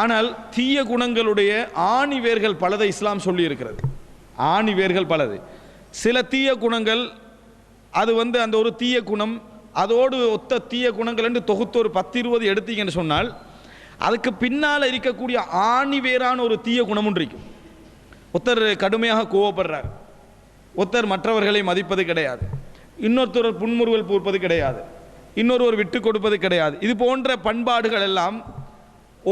ஆனால் தீய குணங்களுடைய ஆணி வேர்கள் பலதை இஸ்லாம் சொல்லியிருக்கிறது. ஆணி வேர்கள் பலது. சில தீய குணங்கள் அது வந்து அந்த ஒரு தீய குணம் அதோடு ஒத்த தீய குணங்கள் என்று தொகுத்து ஒரு பத்து இருபது எடுத்தீங்கன்னு சொன்னால் அதுக்கு பின்னால் இருக்கக்கூடிய ஆணி வேறான ஒரு தீய குணமும் இருக்கும். ஒருத்தர் கடுமையாக கோவப்படுறார். ஒருத்தர் மற்றவர்களை மதிப்பது கிடையாது. இன்னொருத்தர் புன்முறுவல் பூர்ப்பது கிடையாது. இன்னொருவர் விட்டு கொடுப்பது கிடையாது. இது போன்ற பண்பாடுகள் எல்லாம்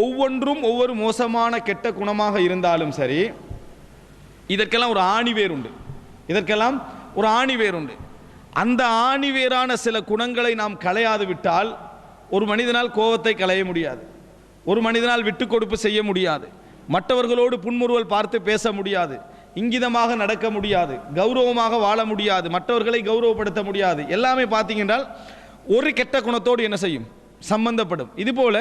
ஒவ்வொன்றும் ஒவ்வொரு மோசமான கெட்ட குணமாக இருந்தாலும் சரி இதற்கெல்லாம் ஒரு ஆணிவேர் உண்டு. இதற்கெல்லாம் ஒரு ஆணிவேர் உண்டு. அந்த ஆணிவேரான சில குணங்களை நாம் களையாது விட்டால் ஒரு மனிதனால் கோபத்தை களைய முடியாது. ஒரு மனிதனால் விட்டு கொடுப்பு செய்ய முடியாது. மற்றவர்களோடு புன்முறுவல் பார்த்து பேச முடியாது. இங்கிதமாக நடக்க முடியாது. கௌரவமாக வாழ முடியாது. மற்றவர்களை கௌரவப்படுத்த முடியாது. எல்லாமே பார்த்தீங்கன்றால் ஒரு கெட்ட குணத்தோடு என்ன செய்யும்? சம்பந்தப்படும். இதுபோல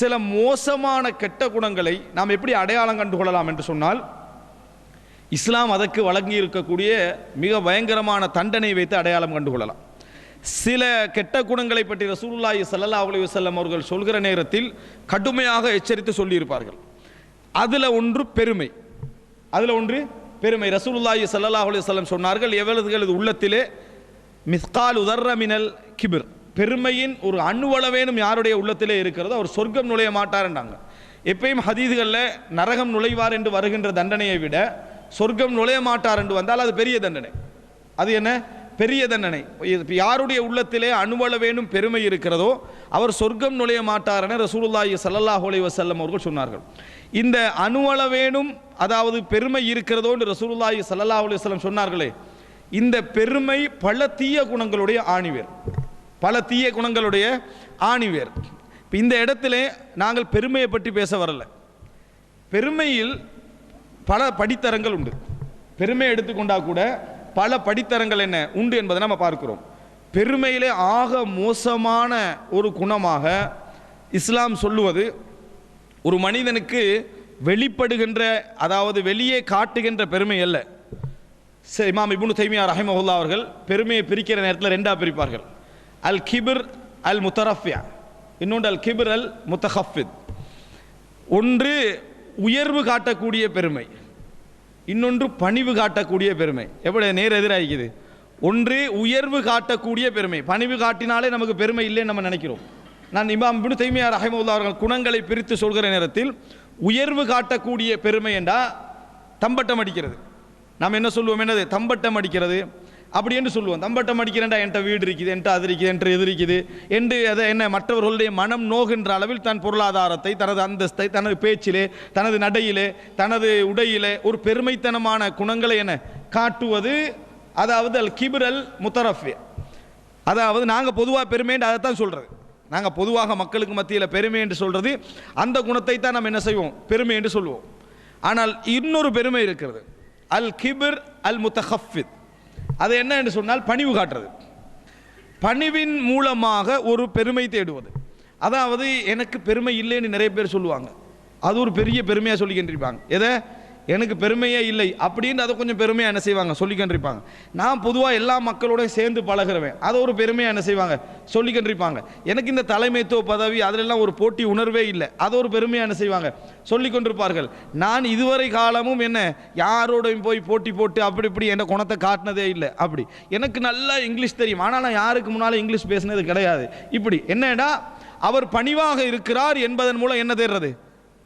சில மோசமான கெட்ட குணங்களை நாம் எப்படி அடையாளம் கண்டு கொள்ளலாம் என்று சொன்னால் இஸ்லாம் அதற்கு வழங்கி இருக்கக்கூடிய மிக பயங்கரமான தண்டனை வைத்து அடையாளம் கண்டு கொள்ளலாம் சில கெட்ட குணங்களை பற்றி ரசூலுல்லாஹி சல்லா அலி வல்லம் அவர்கள் சொல்கிற நேரத்தில் கடுமையாக எச்சரித்து சொல்லியிருப்பார்கள். அதில் ஒன்று பெருமை. அதில் ஒன்று பெருமை. ரசூலுல்லாஹி சல்லா அலி வல்லம் சொன்னார்கள் எவ்வளவுகளது உள்ளத்திலே? மிஸ்கால் உதர்ரமினல் கிபிர். பெருமையின் ஒரு அணுவளவேனும் யாருடைய உள்ளத்திலே இருக்கிறதோ அவர் சொர்க்கம் நுழைய மாட்டார்ன்றாங்க. எப்பயும் ஹதீதுகளில் நரகம் நுழைவார் என்று வருகின்ற தண்டனையை விட சொர்க்கம் நுழைய மாட்டார் என்று வந்தால் அது பெரிய தண்டனை. அது என்ன? பெரிய தண்டனை. இப்போ யாருடைய உள்ளத்திலே அணுவளவேனும் பெருமை இருக்கிறதோ அவர் சொர்க்கம் நுழைய மாட்டார் என ரசூலுல்லாஹி சல்லாஹ் அலைஹி வசல்லம் அவர்கள் சொன்னார்கள். இந்த அணுவளவேனும் அதாவது பெருமை இருக்கிறதோ என்று ரசூலுல்லாஹி சல்லாஹ் அலைஹி வல்லம் சொன்னார்களே இந்த பெருமை பல தீய குணங்களுடைய ஆணிவேர். பல தீய குணங்களுடைய ஆணிவேர். இப்போ இந்த இடத்துல நாங்கள் பெருமையை பற்றி பேச வரல. பெருமையில் பல படித்தரங்கள் உண்டு. பெருமை எடுத்துக்கொண்டால் கூட பல படித்தரங்கள் என்ன? உண்டு என்பதை நம்ம பார்க்கிறோம். பெருமையிலே ஆக மோசமான ஒரு குணமாக இஸ்லாம் சொல்லுவது ஒரு மனிதனுக்கு வெளிப்படுகின்ற அதாவது வெளியே காட்டுகின்ற பெருமை அல்ல. சரி இமாம் இபுனு தைமியா ரஹிமஹுல்லா அவர்கள் பெருமையை பிரிக்கிற நேரத்தில் ரெண்டாக பிரிப்பார்கள். அல் கிபிர் அல் முத்தரஃபியா இன்னொன்று அல் கிபிர் அல் முத்தஹஃபித் ஒன்று உயர்வு காட்டக்கூடிய பெருமை. இன்னொன்று பணிவு காட்டக்கூடிய பெருமை. எப்படி நேர் எதிராகிக்குது? ஒன்று உயர்வு காட்டக்கூடிய பெருமை. பணிவு காட்டினாலே நமக்கு பெருமை இல்லைன்னு நம்ம நினைக்கிறோம். நான் இமாம் இப்னு தைமியா ரஹிமவுல்லா அவர்கள் குணங்களை பிரித்து சொல்கிற நேரத்தில் உயர்வு காட்டக்கூடிய பெருமை என்றால் தம்பட்டம் அடிக்கிறது. நாம் என்ன சொல்லுவோம்? என்னது? தம்பட்டம் அடிக்கிறது. அப்படி என்று சொல்லுவோம் தம்பட்டம் அடிக்கிறேன்டா என்கிட்ட வீடு இருக்குது என்கிட்ட அது இருக்குது என்கிட்ட இது இருக்குது என்று அதை என்ன மற்றவர்களுடைய மனம் நோகின்ற அளவில் தன் பொருளாதாரத்தை தனது அந்தஸ்தை தனது பேச்சிலே தனது நடையிலே தனது உடையிலே ஒரு பெருமைத்தனமான குணங்களை என்ன காட்டுவது அதாவது அல் கிபிரல் முத்தரஃபி. அதாவது நாங்கள் பொதுவாக பெருமைன்னு அதை தான் சொல்கிறது நாங்கள் பொதுவாக மக்களுக்கு மத்தியில் பெருமை என்று சொல்கிறது அந்த குணத்தை தான் நம்ம என்ன செய்வோம்? பெருமை என்று சொல்லுவோம் ஆனால் இன்னொரு பெருமை இருக்கிறது. அல் கிபிர் அல் முத்தஹஃபித். அது என்ன என்று சொன்னால் பணிவு காட்டுறது. பணிவின் மூலமாக ஒரு பெருமை தேடுவது. அதாவது எனக்கு பெருமை இல்லைன்னு நிறைய பேர் சொல்லுவாங்க. அது ஒரு பெரிய பெருமையாக சொல்லிக்கின்றிருப்பாங்க எதை? எனக்கு பெருமையே இல்லை அப்படின்னு அதை கொஞ்சம் பெருமையாக என்ன செய்வாங்க? சொல்லிக்கின்றிருப்பாங்க நான் பொதுவாக எல்லா மக்களோடையும் சேர்ந்து பழகுறவேன். அதை ஒரு பெருமையாக என்ன செய்வாங்க? சொல்லிக்கின்றிருப்பாங்க எனக்கு இந்த தலைமைத்துவ பதவி அதிலெல்லாம் ஒரு போட்டி உணர்வே இல்லை. அதை ஒரு பெருமையாக என்ன செய்வாங்க? சொல்லி கொண்டிருப்பார்கள் நான் இதுவரை காலமும் என்ன யாரோடையும் போய் போட்டி போட்டு அப்படி இப்படி என் குணத்தை காட்டினதே இல்லை. அப்படி. எனக்கு நல்லா இங்கிலீஷ் தெரியும். ஆனால் நான் யாருக்கு முன்னால் இங்கிலீஷ் பேசினது கிடையாது. இப்படி. என்னடா? அவர் பணிவாக இருக்கிறார் என்பதன் மூலம் என்ன தேடுறது?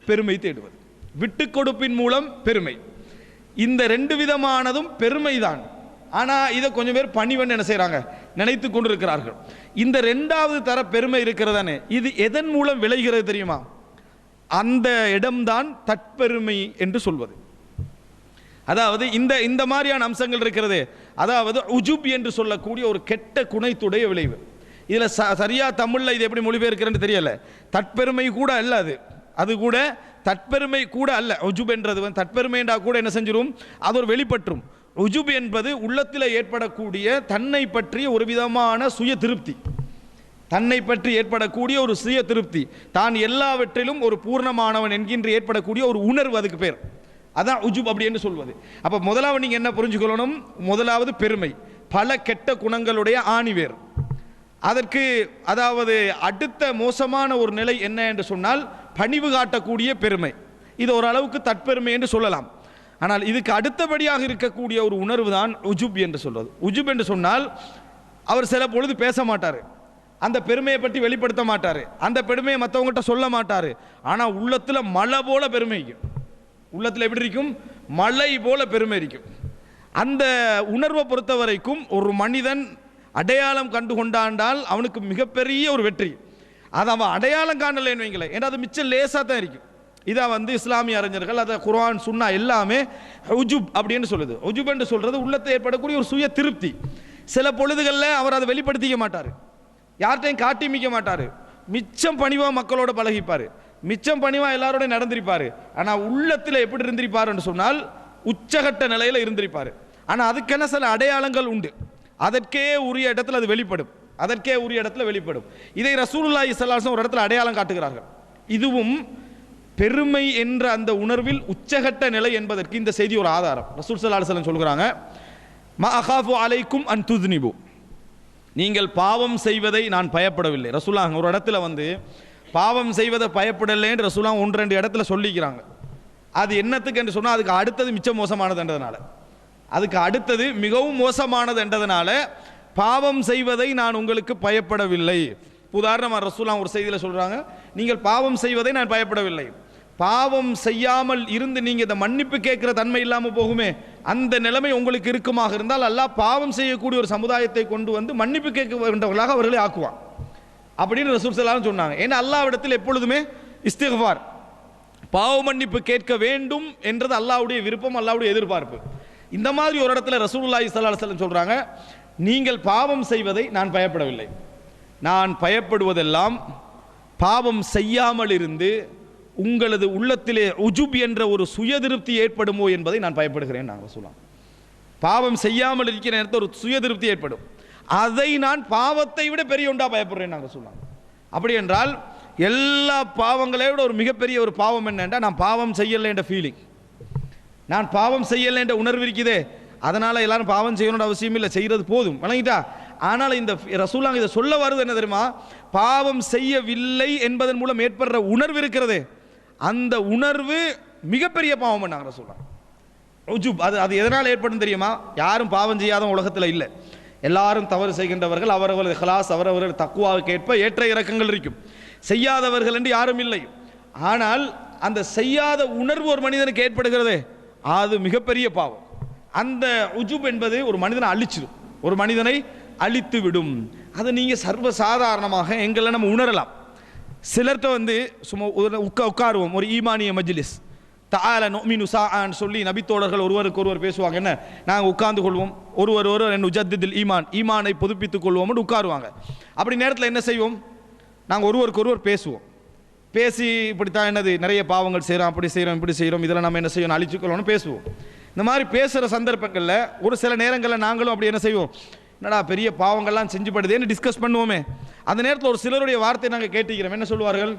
பெருமை தேடுவது. விட்டு கொடுப்பின் மூலம் பெருமை. இந்த ரெண்டு விதமானதும் பெருமைதான். ஆனால் இதை கொஞ்சம் பேர் பணிவன் என்ன செய்கிறாங்க நினைத்து கொண்டிருக்கிறார்கள். இந்த ரெண்டாவது தர பெருமை இருக்கிறதானே? இது எதன் மூலம் விளைகிறது தெரியுமா? அந்த இடம்தான் தற்பெருமை என்று சொல்வது. அதாவது இந்த இந்த மாதிரியான அம்சங்கள் இருக்கிறது. அதாவது உஜுப் என்று சொல்லக்கூடிய ஒரு கெட்ட குணைத்துடைய விளைவு. இதில் ச சரியாக தமிழில் இது எப்படி மொழிபெயர்க்கிறேன்னு தெரியலை. தற்பெருமை கூட அல்ல அது. அது கூட தற்பெருமை கூட அல்ல. உஜுப் என்றது வந்து தற்பெருமைண்டா கூட என்ன செஞ்சிடும் அது ஒரு வெளிப்பற்றும். உஜுப் என்பது உள்ளத்தில் ஏற்படக்கூடிய தன்னை பற்றிய ஒரு விதமான சுய திருப்தி. தன்னை பற்றி ஏற்படக்கூடிய ஒரு சுய திருப்தி. தான் எல்லாவற்றிலும் ஒரு பூர்ணமானவன் என்கின்ற ஏற்படக்கூடிய ஒரு உணர்வு அதுக்கு பேர். அதான் உஜுப் அப்படி என்று சொல்வது. அப்போ முதலாவது நீங்கள் என்ன புரிஞ்சுக்கொள்ளணும்? முதலாவது பெருமை. பல கெட்ட குணங்களுடைய ஆணிவேர். அதற்கு அதாவது அடுத்த மோசமான ஒரு நிலை என்ன என்று சொன்னால் பணிவு காட்டக்கூடிய பெருமை. இது ஓரளவுக்கு தற்பெருமை என்று சொல்லலாம். ஆனால் இதுக்கு அடுத்தபடியாக இருக்கக்கூடிய ஒரு உணர்வு தான் உஜுப் என்று சொல்வது. உஜுப் என்று சொன்னால் அவர் சில பொழுது பேச மாட்டார். அந்த பெருமையை பற்றி வெளிப்படுத்த மாட்டார். அந்த பெருமையை மற்றவங்ககிட்ட சொல்ல மாட்டார். ஆனால் உள்ளத்தில் மழை போல பெருமை இருக்கும். உள்ளத்தில் எப்படி இருக்கும்? மழை போல பெருமை இருக்கும். அந்த உணர்வை பொறுத்த வரைக்கும் ஒரு மனிதன் அடையாளம் கண்டு கொண்டாண்டால் அவனுக்கு மிகப்பெரிய ஒரு வெற்றி. அதை அவன் அடையாளம் காணலைன்னு வைங்களேன். ஏன்னா அது மிச்சம் லேசாக தான் இருக்கும். இதை வந்து இஸ்லாமிய அறிஞர்கள் அதை குர்ஆன் சுன்னா எல்லாமே உஜுப் அப்படின்னு சொல்லுது. உஜுப் என்று சொல்கிறது உள்ளத்தை ஏற்படக்கூடிய ஒரு சுய திருப்தி. சில பொழுதுகளில் அவர் அதை வெளிப்படுத்திக்க மாட்டார். யார்கிட்டையும் காட்டி மிக்க மாட்டார். மிச்சம் பணிவாக மக்களோட பழகிப்பார். மிச்சம் பணிவாக எல்லாரோட நடந்திருப்பார். ஆனால் உள்ளத்தில் எப்படி இருந்திருப்பாருன்னு சொன்னால் உச்சகட்ட நிலையில் இருந்திருப்பார். ஆனால் அதுக்கென சில அடையாளங்கள் உண்டு. அதற்கே உரிய இடத்துல அது வெளிப்படும். அதற்கே உரிய இடத்துல வெளிப்படும். இதை ரசூலுல்லாஹி ஸல்லல்லாஹு ஒரு இடத்துல அடையாளம் காட்டுகிறார்கள். இதுவும் பெருமை என்ற அந்த உணர்வில் உச்சகட்ட நிலை என்பதற்கு இந்த செய்தி ஒரு ஆதாரம். ரசூல் சல்லாஹ் சொல்கிறாங்க மா அகாஃபு அலைக்கும் அன் துத்னிபு நீங்கள் பாவம் செய்வதை நான் பயப்படவில்லை. ரசூலா ஒரு இடத்துல வந்து பாவம் செய்வதை பயப்படலைன்னு ரசூலா ஒன்று ரெண்டு இடத்துல சொல்லிக்கிறாங்க. அது என்னத்துக்கு என்று சொன்னால் அதுக்கு அடுத்தது மிச்சம் மோசமானதுன்றதுனால அதுக்கு அடுத்தது மிகவும் மோசமானது என்றதுனால பாவம் செய்வதை நான் உங்களுக்கு பயப்படவில்லை. உதாரணமாக ரசூலாம் ஒரு செய்தியில் சொல்கிறாங்க நீங்கள் பாவம் செய்வதை நான் பயப்படவில்லை. பாவம் செய்யாமல் இருந்து நீங்கள் இந்த மன்னிப்பு கேட்குற தன்மை இல்லாமல் போகுமே. அந்த நிலைமை உங்களுக்கு இருக்குமாக இருந்தால் அல்லாஹ் பாவம் செய்யக்கூடிய ஒரு சமுதாயத்தை கொண்டு வந்து மன்னிப்பு கேட்க வேண்டவர்களாக அவர்களை ஆக்குவான். அப்படின்னு ரசூல் செல்லாம் சொன்னாங்க. ஏன்னா அல்லாவிடத்தில் எப்பொழுதுமே இஸ்திஃபார் பாவ மன்னிப்பு கேட்க வேண்டும் என்றது அல்லாவுடைய விருப்பம் அல்லாவுடைய எதிர்பார்ப்பு. இந்த மாதிரி ஒரு இடத்துல ரசூலுல்லாஹி ஸல்லல்லாஹு சொல்கிறாங்க நீங்கள் பாவம் செய்வதை நான் பயப்படவில்லை. நான் பயப்படுவதெல்லாம் பாவம் செய்யாமல் இருந்து உங்களது உள்ளத்திலே உஜுப் என்ற ஒரு சுயதிருப்தி ஏற்படுமோ என்பதை நான் பயப்படுகிறேன் நாங்கள் சொல்லலாம் பாவம் செய்யாமல் இருக்கிற நேரத்தில் ஒரு சுயதிருப்தி ஏற்படும். அதை நான் பாவத்தை விட பெரிய ஒன்றா பயப்படுறேன் நாங்கள் சொல்லலாம் அப்படி என்றால் எல்லா பாவங்களை விட ஒரு மிகப்பெரிய ஒரு பாவம் என்னென்றா நான் பாவம் செய்யலை என்ற ஃபீலிங் நான் பாவம் செய்யலை என்ற உணர்வு இருக்குதே. அதனால் எல்லாரும் பாவம் செய்யணும்னு அவசியம் இல்லை. செய்கிறது போதும். வணங்கிட்டா? ஆனால் இந்த ரசூலாங்க இதை சொல்ல வருது என்ன தெரியுமா? பாவம் செய்யவில்லை என்பதன் மூலம் ஏற்படுற உணர்வு இருக்கிறதே. அந்த உணர்வு மிகப்பெரிய பாவம் பண்ணாங்க ரசூலாங்க உஜுப் அது அது எதனால் ஏற்படும் தெரியுமா? யாரும் பாவம் செய்யாத உலகத்தில் இல்லை. எல்லாரும் தவறு செய்கின்றவர்கள் அவரவர்கள் ஹலாஸ் அவரவர்கள் தக்குவாவுக்கு ஏற்ப ஏற்ற இறக்கங்கள் இருக்கும். செய்யாதவர்கள் என்று யாரும் இல்லை. ஆனால் அந்த செய்யாத உணர்வு ஒரு மனிதனுக்கு ஏற்படுகிறது. அது மிகப்பெரிய பாவம். அந்த உஜுப் என்பது ஒரு மனிதனை அழிச்சிடும் ஒரு மனிதனை அழித்து விடும் அதை நீங்கள் சர்வ சாதாரணமாக எங்களை நம்ம உணரலாம். சிலர்கிட்ட வந்து சும்மா ஒரு உட்கா உட்காருவோம். ஒரு ஈமானிய மஜ்லிஸ். தால நோமின் உசான்னு சொல்லி நபித்தோழர்கள் ஒருவருக்கு ஒருவர் பேசுவாங்க. என்ன? நாங்கள் உட்கார்ந்து கொள்வோம். ஒருவர் ஒருவர் என் உஜத்திதில் ஈமான் ஈமானை புதுப்பித்துக் கொள்வோம்னு உட்காருவாங்க. அப்படி நேரத்தில் என்ன செய்வோம்? நாங்கள் ஒருவருக்கு ஒருவர் பேசுவோம். பேசி இப்படித்தான் என்னது? நிறைய பாவங்கள் செய்கிறோம் அப்படி செய்கிறோம் இப்படி செய்கிறோம் இதில் நம்ம என்ன செய்யணும்? அழிச்சுக்கொள்ளணும்னு பேசுவோம். இந்த மாதிரி பேசுகிற சந்தர்ப்பங்களில் ஒரு சில நேரங்களில் நாங்களும் அப்படி என்ன செய்வோம்? என்னடா பெரிய பாவங்கள்லாம் செஞ்சுப்படுதேன்னு டிஸ்கஸ் பண்ணுவோமே. அந்த நேரத்தில் ஒரு சிலருடைய வார்த்தை நாங்கள் கேட்டுக்கிறோம். என்ன சொல்லுவார்கள்?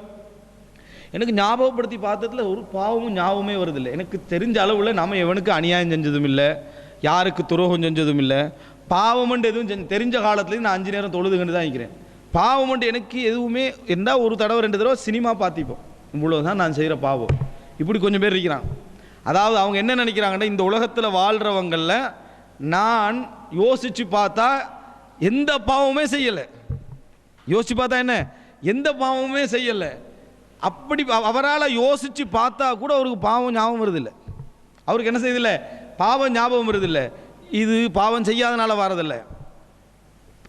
எனக்கு ஞாபகப்படுத்தி பார்த்ததுல ஒரு பாவமும் ஞாபகமே வருதில்லை. எனக்கு தெரிஞ்ச அளவில் நம்ம எவனுக்கு அநியாயம் செஞ்சதும் இல்லை யாருக்கு துரோகம் செஞ்சதும் இல்லை பாவமண்டு எதுவும் தெரிஞ்ச காலத்துலேயும் நான் அஞ்சு நேரம் தொழுதுங்கன்னு தான் இருக்கிறேன் பாவமண்டு எனக்கு எதுவுமே எந்த ஒரு தடவை ரெண்டு தடவை சினிமா பார்த்திப்போம். இவ்வளோ தான் நான் செய்கிற பாவம். இப்படி கொஞ்சம் பேர் இருக்கிறான் அதாவது அவங்க என்ன நினைக்கிறாங்கன்னா இந்த உலகத்தில் வாழ்கிறவங்களில் நான் யோசித்து பார்த்தா எந்த பாவமே செய்யலை. யோசித்து பார்த்தா என்ன? எந்த பாவமுமே செய்யலை. அப்படி அவரால் யோசித்து பார்த்தா கூட அவருக்கு பாவம் ஞாபகம் வருதில்லை. அவருக்கு என்ன செய்யுதில்ல பாவம் ஞாபகம் வருதில்லை. இது பாவம் செய்யாதனால வரதில்லை.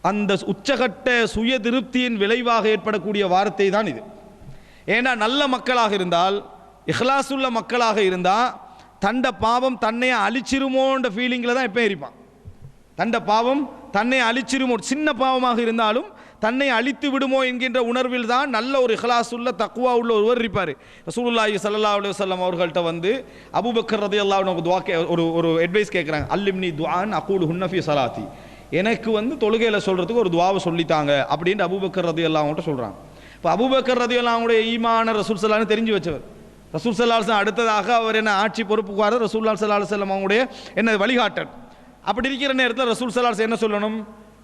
அந்த உச்சகட்ட சுய திருப்தியின் விளைவாக ஏற்படக்கூடிய வார்த்தை தான் இது. ஏன்னா நல்ல மக்களாக இருந்தால் இஹ்லாசுள்ள மக்களாக இருந்தால் தண்ட பாவம் தன்னையே அழிச்சிருமோன்ற ஃபீலிங்கில் தான் எப்போ இருப்பான். தண்ட பாவம் தன்னை அழிச்சிருமோ சின்ன பாவமாக இருந்தாலும் தன்னை அழித்து விடுமோ என்கின்ற உணர்வில் தான் நல்ல ஒரு இஹ்லாஸ் உள்ள தக்குவா உள்ள ஒருவர் இருப்பார். ரசூலுல்லாஹி சல்லா அலைஹி வஸல்லம் அவர்கள்ட்ட வந்து அபூபக்கர் ரதியல்லாஹு அன்ஹு துவா கே ஒரு ஒரு அட்வைஸ் கேட்குறாங்க அல்லிம்னி துவான் அகூலு ஹுன்னஃபி சலாத்தி எனக்கு வந்து தொழுகையில் சொல்கிறதுக்கு ஒரு துவாவை சொல்லித்தாங்க அப்படின்ட்டு அபுபக்கர் ரதி அவங்கள்ட்ட சொல்கிறாங்க இப்போ அபுபக்கர் ரதி அல்லாவுடைய ஈமான ரசூல் சலான்னு தெரிஞ்சு வச்சவர். ரசூல் சல்லாஹ் அடுத்ததாக அவர் என்ன ஆட்சி பொறுப்புக்குவார்? ரசூல்லா சல்லா செல்லம் அவங்களுடைய என்ன வழிகாட்டல். அப்படி இருக்கிற நேரத்தில் ரசூல் சல்லாஸ் என்ன சொல்லணும்?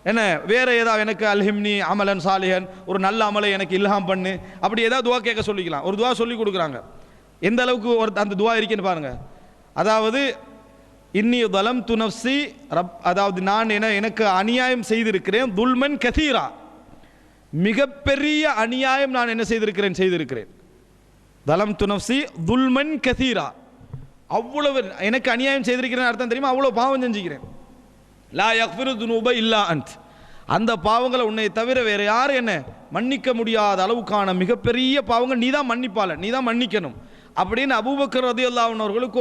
என்ன வேற ஏதாவது எனக்கு அல்ஹிம்னி அமலன் சாலிஹன் ஒரு நல்ல அமலை எனக்கு இல்ஹாம் பண்ணு அப்படி ஏதாவது துவா கேட்க சொல்லிக்கலாம். ஒரு துவா சொல்லி கொடுக்குறாங்க. எந்த அளவுக்கு ஒரு அந்த துவா இருக்குன்னு பாருங்க. அதாவது இன்னி தலம் துனப்சி ரப் அதாவது நான் என எனக்கு அநியாயம் செய்திருக்கிறேன் துல்மன் கதீரா மிகப்பெரிய அநியாயம் நான் என்ன செய்திருக்கிறேன்? செய்திருக்கிறேன். தலம் துனப்சி துல்மன் கசீரா. அவ்வளவு எனக்கு அநியாயம் செய்திருக்கிறேன் அர்த்தம் தெரியுமா? அவ்வளோ பாவம் செஞ்சுக்கிறேன். லா யக்ஃபிரு துனூப இல்லா அன்த். அந்த பாவங்களை உன்னை தவிர வேறு யாரும் என்ன மன்னிக்க முடியாத அளவுக்கான மிகப்பெரிய பாவங்கள் நீ தான் மன்னிப்பால நீ தான் மன்னிக்கணும். அப்படின்னு அபூபக்கர் ரதி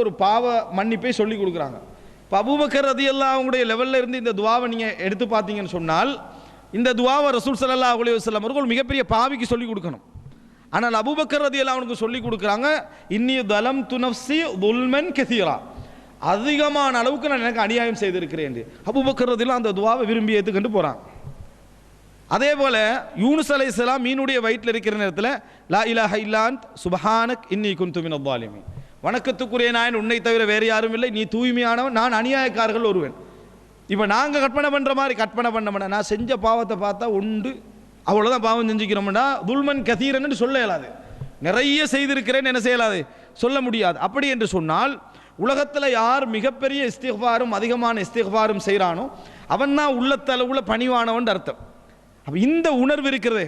ஒரு பாவ மன்னிப்பை சொல்லி கொடுக்குறாங்க. இப்போ அபூபக்கர் ரதி அவங்களுடைய லெவலில் இருந்து இந்த துவாவை நீங்கள் எடுத்து பார்த்தீங்கன்னு சொன்னால் இந்த துவாவை ரசூல் சல்லா அலி வஸல்லம் அவர்கள் மிகப்பெரிய பாவிக்கு சொல்லி கொடுக்கணும். ஆனால் அபுபக்கர் ரதி அவனுக்கு சொல்லி கொடுக்குறாங்க இன்னி தலம் துனப்சி துல்மன் கெசீரா. அதிகமான அளவுக்கு நான் எனக்கு அநியாயம் செய்திருக்கிறேன் என்று. அபுபக்கர் ரதிலாம் அந்த துவாவை விரும்பி ஏற்றுக்கிட்டு போகிறான் அதே போல் யூனுஸ் அலைஹிஸ்ஸலாம் மீனுடைய வயிற்றில் இருக்கிற நேரத்தில் லா இலா ஹைலாந்த் சுபஹானக் இன்னி குந்துமின் மினல் வணக்கத்துக்குரிய நாயன் உன்னை தவிர வேறு யாரும் இல்லை. நீ தூய்மையானவன் நான் அநியாயக்காரர்கள் ஒருவன். இப்போ நாங்கள் கற்பனை பண்ணுற மாதிரி கற்பனை பண்ண நான் செஞ்ச பாவத்தை பார்த்தா உண்டு அவ்வளோதான் பாவம் செஞ்சுக்கிறோம்னா துல்மன் கதீரன்னு சொல்ல இயலாது நிறைய செய்திருக்கிறேன் என்ன செய்யலாது? சொல்ல முடியாது. அப்படி என்று சொன்னால் உலகத்தில் யார் மிகப்பெரிய இஸ்திஃபாரும் அதிகமான இஸ்திஃபாரும் செய்கிறானோ அவன் தான் உள்ளத்தளவுல பணிவானவன் அர்த்தம். அப்போ இந்த உணர்வு இருக்கிறதே.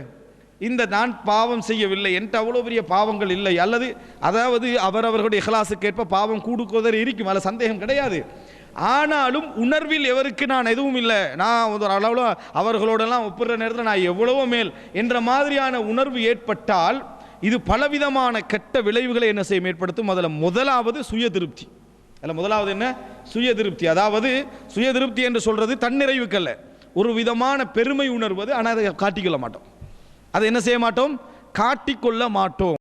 இந்த நான் பாவம் செய்யவில்லை என்கிட்ட அவ்வளோ பெரிய பாவங்கள் இல்லை அல்லது அதாவது அவரவர்களுடைய இஹ்லாஸுக்கேற்ப பாவம் கூடுக்குவதற்கு இருக்கும் அதில் சந்தேகம் கிடையாது. ஆனாலும் உணர்வில் எவருக்கு நான் எதுவும் இல்லை. நான் ஒரு அளவில் அவர்களோடெல்லாம் ஒப்புற நேரத்தில் நான் எவ்வளவோ மேல் என்ற மாதிரியான உணர்வு ஏற்பட்டால் இது பலவிதமான கெட்ட விளைவுகளை என்ன செய்யும்? ஏற்படுத்தும். அதில் முதலாவது சுய திருப்தி. அதில் முதலாவது என்ன? சுய திருப்தி. அதாவது சுய திருப்தி என்று சொல்கிறது தன்னிறைவுக்கல்ல ஒரு விதமான பெருமை உணர்வது ஆனால் அதை காட்டிக்கொள்ள மாட்டோம். அதை என்ன செய்ய மாட்டோம்? காட்டிக்கொள்ள மாட்டோம்.